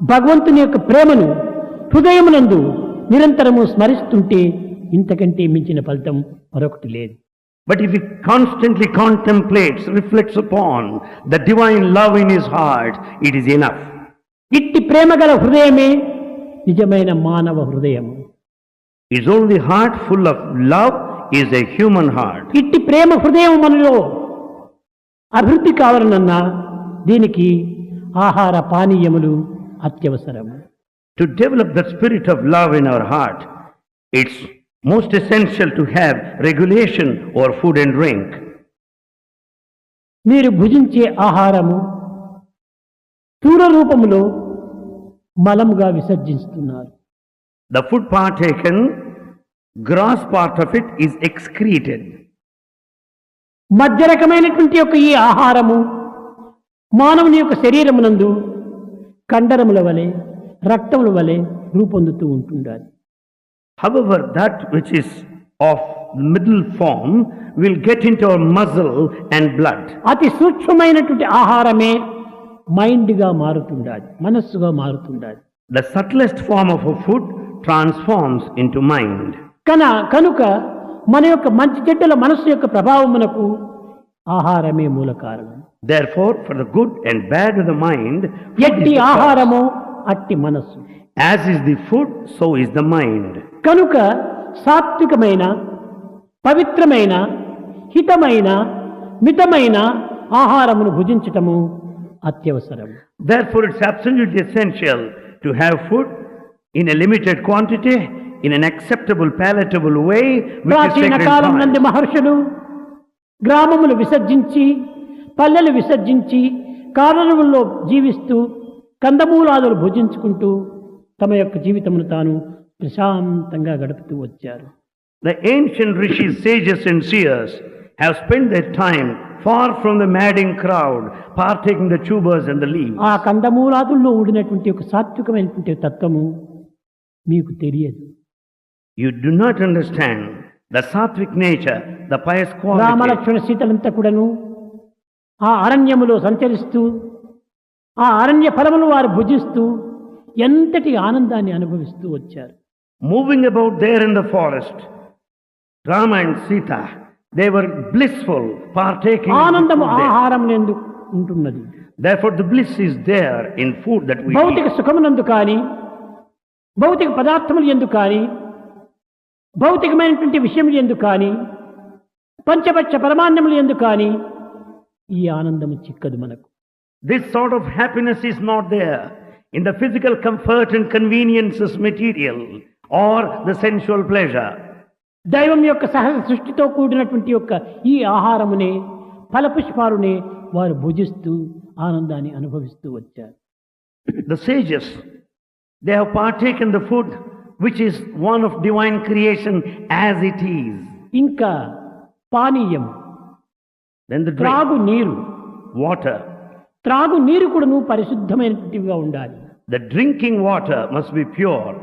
భగవంతుని యొక్క ప్రేమను హృదయమునందు నిరంతరము స్మరిస్తుంటే ఇంతకంటే మించిన ఫలితం మరొకటి లేదు. But if constantly contemplates reflects upon the divine love in his heart it is enough ఇట్టి ప్రేమగల హృదయమే నిజమైన మానవ హృదయం is only heart full of love is a human heart ఇట్టి ప్రేమ హృదయం మనలో అభివృద్ధి కావాలన్నా దీనికి ఆహార పానీయములు అత్యవసరము to develop the spirit of love in our heart it's most essential to have regulation or food and drink మీరు భుజించే ఆహారము పూర్వ రూపములో మలముగా విసర్జిస్తున్నారు. The food part partaken gross part of it is excreted మధ్య రకమైనటువంటి యొక్క ఈ ఆహారము మానవుని యొక్క శరీరమునందు కండరముల వలె రక్తముల వలె రూపొందుతూ ఉంటుండాలి. However that which is of middle form will get in to our muscle and blood అతి సూక్ష్మమైనటువంటి ఆహారమే మైండ్గా మారుతుండాలి మనస్సుగా మారుతుండాలి. The subtlest form of food transforms into mind కన కనుక మన యొక్క మంచి చెడ్డల మనస్సు యొక్క ప్రభావం మనకు ఆహారమే మూల కారణం. Therefore for the good and bad the mind ఎట్టి ఆహారము అట్టి మనస్సు. As is the food so is the mind కనుక సాత్వికమైన పవిత్రమైన హితమైన మితమైన ఆహారమును భుజించటము అత్యవసరం. Therefore it's absolute essential to have food in a limited quantity in an acceptable palatable way ప్రాచీన కాలం నుండి మహర్షులు గ్రామములు విసర్జించి పల్లెలు విసర్జించి కారణముల్లో జీవిస్తూ కందమూలాదులు భుజించుకుంటూ తమ యొక్క జీవితమును తాను ప్రశాంతంగా గడుపుతూ వచ్చారు. The ancient rishi sages and seers have spend the time far from the madding crowd partaking the tubers and the leave ఆ కందమూలాదుల్లో ఉండినటువంటి ఒక సాత్వికమైనటువంటి తత్వము మీకు తెలియదు. You do not understand The sattvic nature, the pious quality. Ramalakshmana Sitalanta ఆ అరణ్యములో సంచరిస్తూ ఆ అరణ్య ఫలములు వారు భుజిస్తూ ఎంతటి ఆనందాన్ని అనుభవిస్తూ వచ్చారు. Moving about there in the forest Rama and Sita they were blissful partake ఆనందం ఆహారం ఎందు ఉంటున్నది. There the bliss is there in food that భౌతిక సుఖమునందు కానీ భౌతిక పదార్థములు ఎందు కానీ భౌతికమైనటువంటి విషయం ఎందు కానీ పంచపక్ష పరమాన్నములు ఎందుకు కానీ ఈ ఆనందము చిక్కదు మనకు. This sort of happiness is not there in the physical comfort and convenience material or the sensual pleasure దైవం యొక్క సహజ సృష్టితో కూడినటువంటి యొక్క ఈ ఆహారమునే ఫలపుష్పాలునే వారు భుజిస్తూ ఆనందాన్ని అనుభవిస్తూ వచ్చారు. The sages they are take in the food which is one of divine creation as it is ఇంకా పానీయం దెన్ త్రాగు నీరు. వాటర్ త్రాగు నీరు కూడా నువ్వు పరిశుద్ధమైనటువంటివిగా ఉండాలి. The drinking water must be pure